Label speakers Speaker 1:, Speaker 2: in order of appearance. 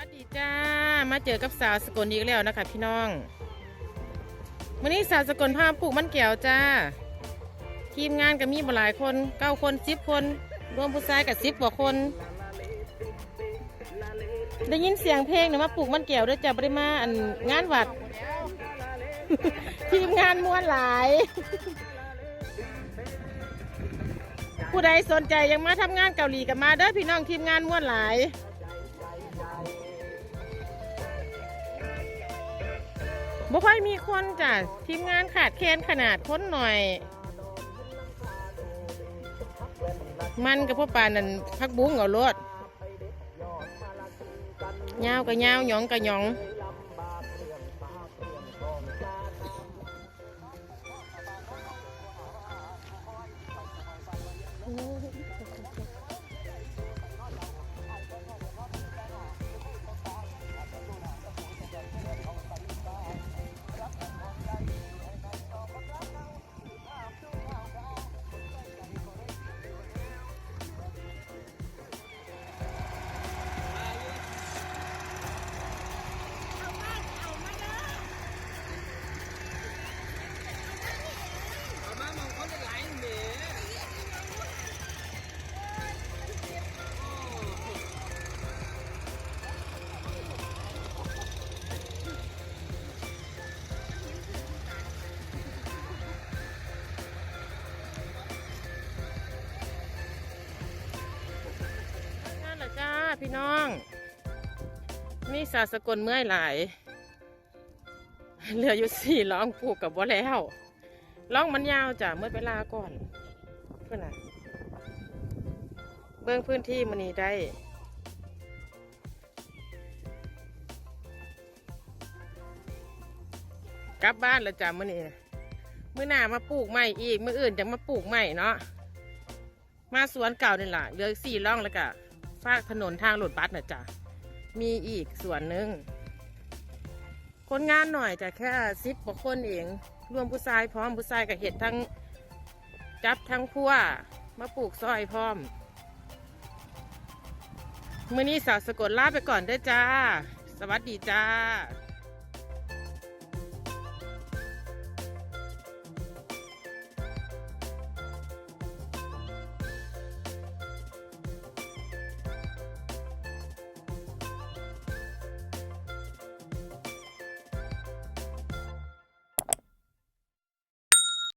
Speaker 1: วัสดีจ้า มาเจอกับสาวสกลอีกแล้วนะคะ พี่น้องวันนี้สาวสกลพาปลูกมันแก้วจ้า ทีมงานก็มีหลายคนเก้าคนสิบคน รวมผู้ชายกับสิบกว่าคน ได้ยินเสียงเพลงนะมาปลูกมันแก้วด้วยจ้าบริมาอันงานวัด ทีมงานม้วนหลาย ผู้ใดสนใจยังมาทำงานเกาหลีกับมาเด้อพี่น้องทีมงานม้วนหลาย บ่ค่อยมีคนจ้ะทีมงานขาดแคลนขนาดคนหน่อย มันกับพวกปลานนั่นพักบุ้งเอารถยาวกับยาวหยองกับหยอง พี่น้องนี่สาสกลเมื่อยหลายเหลืออยู่สี่ร้องปลูกกับว่าแล้วร้องมันยาวจ้ะเมื่อเวลาก่อนเพื่อน่ะเบื้องพื้นที่มันนี้ได้กลับบ้านแล้วจ้ะมื่อนี้มื่อหน้ามาปลูกใหม่อีกมื่ออื่นจะมาปลูกใหม่เนาะมาสวนเก่านี่แหละเหลือสี่ร่องแล้วก็ ฟากถนนทางหลุดบัสนะจ้ะมีอีกส่วนหนึ่งคนงานหน่อยจะแค่สิบกว่าคนเองรวมผู้ชายพร้อมผู้ชายกับเห็ดทั้งจับทั้งพัวมาปลูกซอยพร้อมมื่อนี้สาวสกดลาไปก่อนได้จ้า สวัสดีจ้า